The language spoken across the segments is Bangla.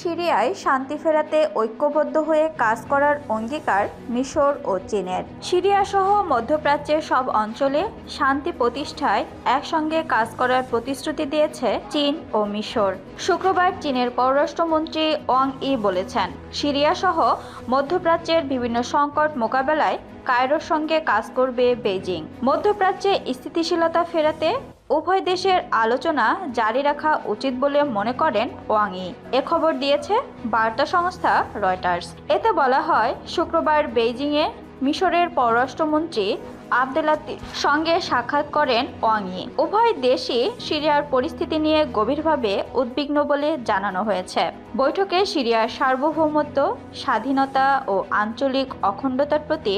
সিরিয়ায় শান্তি ফেরাতে ঐক্যবদ্ধ হয়ে কাজ করার অঙ্গীকার মিশর ও চীনের। সিরিয়া সহ মধ্যপ্রাচ্যের সব অঞ্চলে শান্তি প্রতিষ্ঠায় একসঙ্গে কাজ করার প্রতিশ্রুতি দিয়েছে চীন ও মিশর। শুক্রবার চীনের পররাষ্ট্রমন্ত্রী ওয়াং ই বলেছেন সিরিয়া সহ মধ্যপ্রাচ্যের বিভিন্ন সংকট মোকাবেলায় কায়রোর সঙ্গে কাজ করবে বেইজিং। মধ্যপ্রাচ্যে স্থিতিশীলতা ফেরাতে উভয় দেশের আলোচনা জারি রাখা উচিত বলে মনে করেন ওয়াংই। এ খবর দিয়েছে বার্তা সংস্থা রয়টার্স। এতে বলা হয়, শুক্রবার বেইজিংয়ে মিশরের পররাষ্ট্রমন্ত্রী আবদেলাতির সঙ্গে সাক্ষাৎ করেন ওয়াংই উভয় দেশই সিরিয়ার পরিস্থিতি নিয়ে গভীরভাবে উদ্বিগ্ন বলে জানানো হয়েছে। বৈঠকে সিরিয়ার সার্বভৌমত্ব, স্বাধীনতা ও আঞ্চলিক অখণ্ডতার প্রতি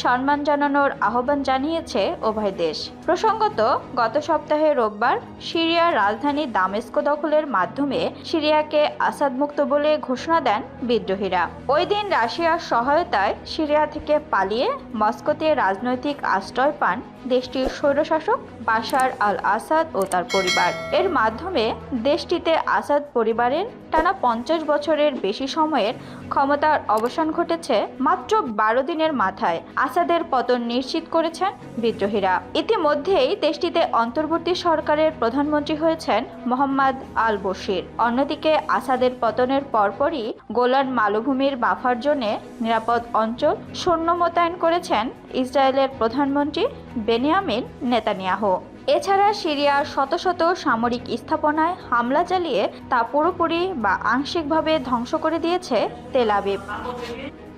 সম্মান জানানোর আহ্বান জানিয়েছে উভয় দেশ। প্রসঙ্গত, গত সপ্তাহে রোববার সিরিয়ার রাজধানী দামেস্কো দখলের মাধ্যমে সিরিয়াকে আসাদ মুক্ত বলে ঘোষণা দেন বিদ্রোহীরা। ওই দিন রাশিয়ার সহায়তায় সিরিয়া থেকে পালিয়ে মস্কোতে রাজনৈতিক আশ্রয় পান দেশটির স্বৈরশাসক বাশার আল আসাদ ও তার পরিবার। এর মাধ্যমে দেশটিতে আসাদ পরিবারের টানা পঞ্চাশ বছরের বেশি সময়ের ক্ষমতার অবসান ঘটেছে মাত্র বারো দিনের মাথায়। আসাদের পতন নিশ্চিত করেছেন বিদ্রোহীরা। ইতিমধ্যেই দেশটিতে অন্তর্বর্তী সরকারের প্রধানমন্ত্রী হয়েছেন মোহাম্মদ আল বশির অন্যদিকে আসাদের পতনের পরপরই গোলান মালভূমির বাফার জোনে নিরাপদ অঞ্চল সৈন্য মোতায়েন করেছেন ইসরায়েলের প্রধানমন্ত্রী বেনিয়ামিন নেতানিয়াহু। এছাড়া সিরিয়ার শত শত সামরিক স্থাপনায় হামলা চালিয়ে তা পুরোপুরি বা আংশিকভাবে ধ্বংস করে দিয়েছে তেল আবিব।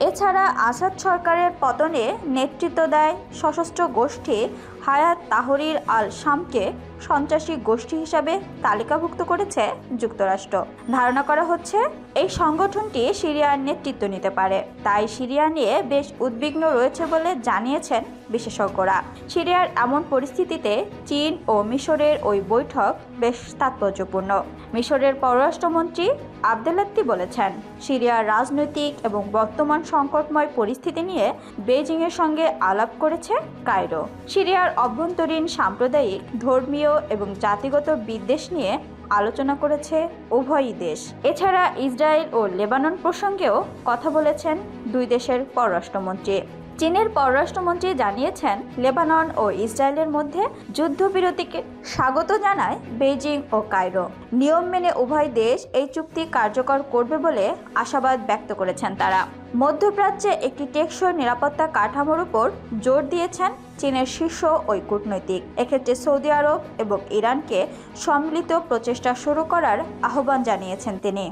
এছাড়া আসাদ সরকারের পতনে নেতৃত্ব দেয় সশস্ত্র গোষ্ঠী হায়াত তাহরির আল শামকে সন্ত্রাসী গোষ্ঠী হিসাবে তালিকাভুক্ত করেছে যুক্তরাষ্ট্র। ধারণা করা হচ্ছে এই সংগঠনটি সিরিয়ার নেতৃত্ব নিতে পারে। তাই সিরিয়া নিয়ে বেশ উদ্বিগ্ন রয়েছে বলে জানিয়েছেন বিশেষজ্ঞরা। সিরিয়ার এমন পরিস্থিতিতে চীন ও মিশরের ওই বৈঠক বেশ তাৎপর্যপূর্ণ। মিশরের পররাষ্ট্রমন্ত্রী আবদেলাত্তি বলেছেন, সিরিয়ার রাজনৈতিক এবং বর্তমান সংকটময় পরিস্থিতি নিয়ে বেইজিংয়ের সঙ্গে আলাপ করেছে কায়রো। সিরিয়ার অভ্যন্তরীণ সাম্প্রদায়িক, ধর্মীয় এবং জাতিগত বিদ্বেষ নিয়ে আলোচনা করেছে উভয়ই দেশ। এছাড়া ইসরায়েল ও লেবানন প্রসঙ্গেও কথা বলেছেন দুই দেশের পররাষ্ট্রমন্ত্রী। চীনের পররাষ্ট্রমন্ত্রী জানিয়েছেন, লেবানন ও ইসরায়েলের মধ্যে যুদ্ধবিরতিকে স্বাগত জানায় বেইজিং ও কায়রো। নিয়ম মেনে উভয় দেশ এই চুক্তি কার্যকর করবে বলে আশাবাদ ব্যক্ত করেছেন তারা। মধ্যপ্রাচ্যে একটি টেকসই নিরাপত্তা কাঠামোর উপর জোর দিয়েছেন চীনের শীর্ষ ওই কূটনৈতিক। এক্ষেত্রে সৌদি আরব এবং ইরানকে সম্মিলিত প্রচেষ্টা শুরু করার আহ্বান জানিয়েছেন তিনি।